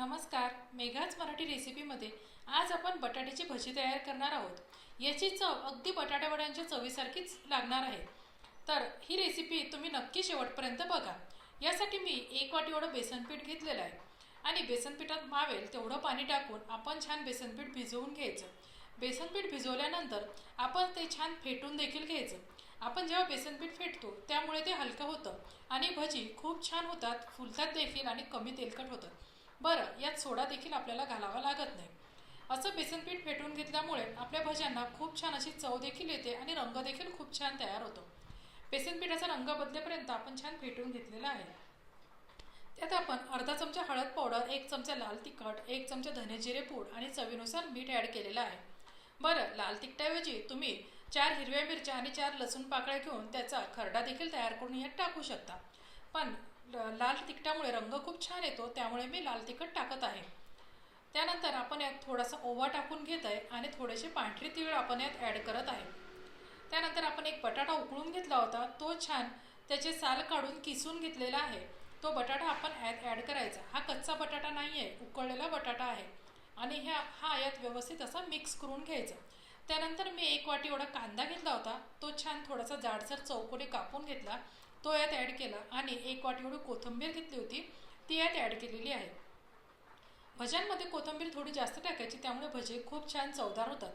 नमस्कार मेघाच मराठी रेसिपीमध्ये आज आपण बटाट्याची भजी तयार करणार आहोत. याची चव अगदी बटाट्यावड्यांच्या चवीसारखीच लागणार आहे. तर ही रेसिपी तुम्ही नक्की शेवटपर्यंत बघा. यासाठी मी एक वाटी एवढं बेसनपीठ घेतलेलं आहे. आणि बेसनपीठात मावेल तेवढं पाणी टाकून आपण छान बेसनपीठ भिजवून घ्यायचं. बेसनपीठ भिजवल्यानंतर आपण ते छान फेटून देखील घ्यायचं. आपण जेव्हा बेसनपीठ फेटतो त्यामुळे ते हलकं होतं. आणि भजी खूप छान होतात फुलतात देखील आणि कमी तेलकट होतं. बरं यात सोडा देखील आपल्याला घालावा लागत नाही. असं बेसनपीठ फेटून घेतल्यामुळे आपल्या भज्यांना खूप छान अशी चव देखील येते आणि रंग देखील खूप छान तयार होतो. बेसनपीठाचा रंग बदलेपर्यंत आपण छान फेटून घेतलेला आहे. त्यात आपण अर्धा चमचा हळद पावडर एक चमचा लाल तिखट एक चमचा धने जिरे पूड आणि चवीनुसार मीठ ॲड केलेलं आहे. बरं लाल तिखटाऐवजी तुम्ही चार हिरव्या मिरच्या आणि चार लसूण पाकळ्या घेऊन त्याचा खरडा देखील तयार करून यात टाकू शकता. पण लाल तिखटामुळे रंग खूप छान येतो त्यामुळे मी लाल तिखट टाकत आहे. त्यानंतर आपण यात थोडासा ओवा टाकून घेत आहे आणि थोडेसे पांढरे तीळ आपण यात ॲड करत आहे. त्यानंतर आपण एक बटाटा उकळून घेतला होता तो छान त्याचे साल काढून किसून घेतलेला आहे. तो बटाटा आपण यात ॲड करायचा. हा कच्चा बटाटा नाही आहे उकळलेला बटाटा आहे. आणि ह्या हा यात व्यवस्थित असा मिक्स करून घ्यायचा. त्यानंतर मी एक वाटी एवढा कांदा घेतला होता तो छान थोडासा जाडसर चौकोनी कापून घेतला. तो यात ॲड केला आणि एक वाटी एवढी कोथिंबीर घेतली होती ती यात ॲड केलेली आहे. भज्यांमध्ये कोथिंबीर थोडी जास्त टाकायची त्यामुळे भजे खूप छान चवदार होतात.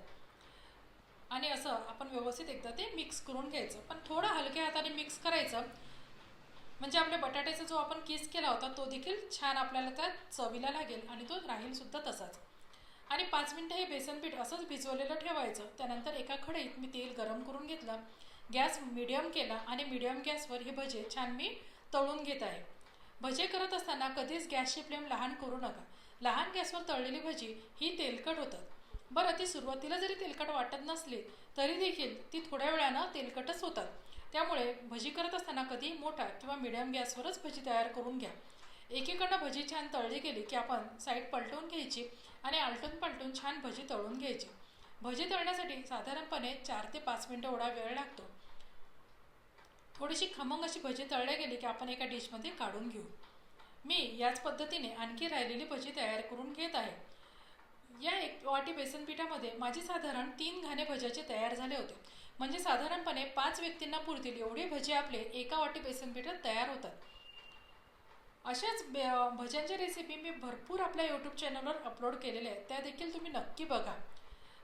आणि असं आपण व्यवस्थित एकदा ते मिक्स करून घ्यायचं. पण थोडं हलक्या हाताने मिक्स करायचं. म्हणजे आपल्या बटाट्याचा जो आपण किस केला होता तो देखील छान आपल्याला त्या चवीला लागेल आणि तो राहीलसुद्धा तसाच. आणि पाच मिनटं हे बेसनपीठ असंच भिजवलेलं ठेवायचं. त्यानंतर एका खडईत मी तेल गरम करून घेतलं. गॅस मिडियम केला आणि मिडियम गॅसवर हे भजे छान मी तळून घेत आहे. भजे करत असताना कधीच गॅसची फ्लेम लहान करू नका. लहान गॅसवर तळलेली भजी ही तेलकट होतात. बरं ती सुरुवातीला जरी तेलकट वाटत नसली तरी देखील ती थोड्या वेळानं तेलकटच होतात. त्यामुळे भजी करत असताना कधी मोठा किंवा मिडियम गॅसवरच भजी तयार करून घ्या. एकीकडनं भजी छान तळली गेली की आपण साईड पलटवून घ्यायची आणि आलटून पलटून छान भजी तळून घ्यायची. भजी तळण्यासाठी साधारणपणे चार ते पाच मिनटं एवढा वेळ लागतो. थोडीशी खमंग अशी भजी तळल्या गेली की आपण एका डिशमध्ये काढून घेऊ. मी याच पद्धतीने आणखी राहिलेली भजी तयार करून घेत आहे. या एक वाटी बेसन पिठामध्ये माझे साधारण तीन घाणे भज्याचे तयार झाले होते. म्हणजे साधारणपणे पाच व्यक्तींना पुरतील एवढे भजे आपले एका वाटी बेसन पिठात तयार होतात. अशाच बे भज्यांच्या रेसिपी मी भरपूर आपल्या यूट्यूब चॅनलवर अपलोड केलेल्या आहेत. त्या देखील तुम्ही नक्की बघा.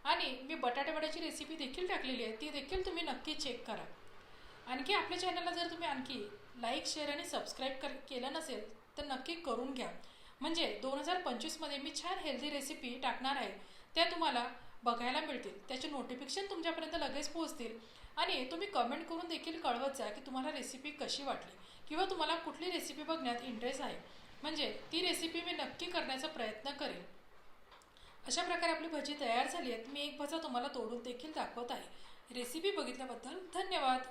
आणि मी बटाटेवड्याची रेसिपी देखील टाकलेली आहे ती देखील तुम्ही नक्की चेक करा. आणखी आपल्या चॅनलला जर तुम्ही आणखी लाईक शेअर आणि सबस्क्राईब कर केलं नसेल तर नक्की करून घ्या. म्हणजे दोन हजार पंचवीसमध्ये मी छान हेल्दी रेसिपी टाकणार आहे त्या तुम्हाला बघायला मिळतील. त्याचे नोटिफिकेशन तुमच्यापर्यंत लगेच पोहोचतील. आणि तुम्ही कमेंट करून देखील कळवत जा की तुम्हाला रेसिपी कशी वाटली किंवा तुम्हाला कुठली रेसिपी बघण्यात इंटरेस्ट आहे. म्हणजे ती रेसिपी मी नक्की करण्याचा प्रयत्न करेन. अशा प्रकारे आपली भजी तयार झाली आहेत. मी एक भजा तुम्हाला तोडून देखील दाखवत आहे. रेसिपी बघितल्याबद्दल धन्यवाद.